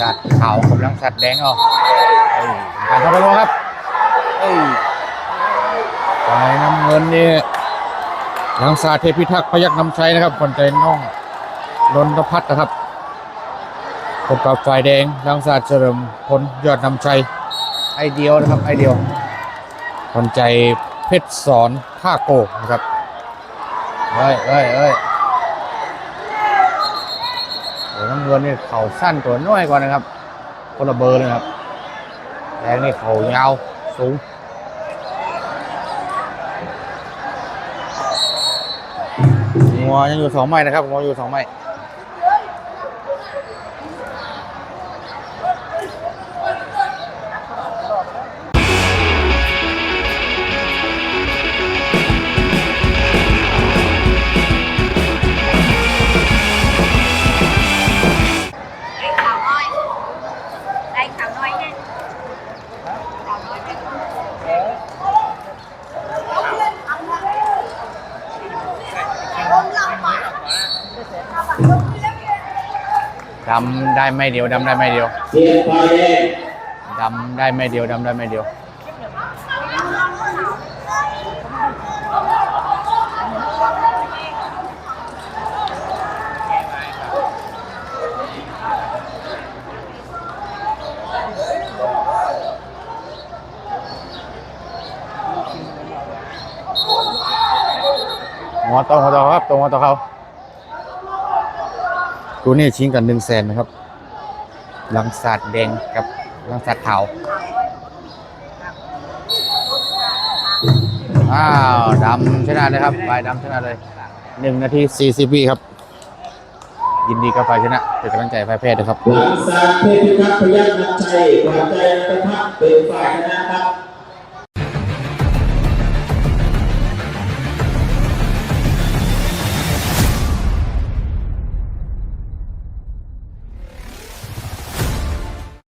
สัตว์ขาวกับลังสัตว์แดงเอาเอ้ยการเข้าไปบอลครับเอ้ยฝ่ายน้ำเงินนี่ลังสาเทพิทักษ์พยักน้ำชัยนะครับคนใจน้องนนพัฒนะครับพบกับฝ่ายแดงลังสาเฉลิมพลยอดน้ำชัยไอเดียวนะครับไอเดียวคนใจเพชรสอนท่าโกนะครับเอ้ยเอ้ยเอ้ยโอ้น้ำเงินนี่เข่าสั้นตัวน้อยกว่านะครับ คนละเบอร์เลยครับแดงนี่เข่ายาวสูงงัวยังอยู่สองไม้นะครับงัวอยู่สองไม้ ดำได้ไม่เดียวดำได้ไม่เดียวดำได้ไม่เดียวดำได้ไม่เดียวหัวโตหัวโตครับตรงหัวโตเขา ตัวนี้ชิงกันหนึ่งแสนนะครับ ลังสัตว์แดงกับลังสัตว์ขาว อ้าวดำชนะเลยครับฝ่ายดำชนะเลยหนึ่งนาทีสี่สิบวิครับ ยินดีกับฝ่ายชนะเป็นกำลังใจฝ่ายแพ้ด้วยครับลังสารเทพิทักษ์พยัคฆ์นักชัยขวัญใจนักทัพเป็นฝ่ายชนะครับ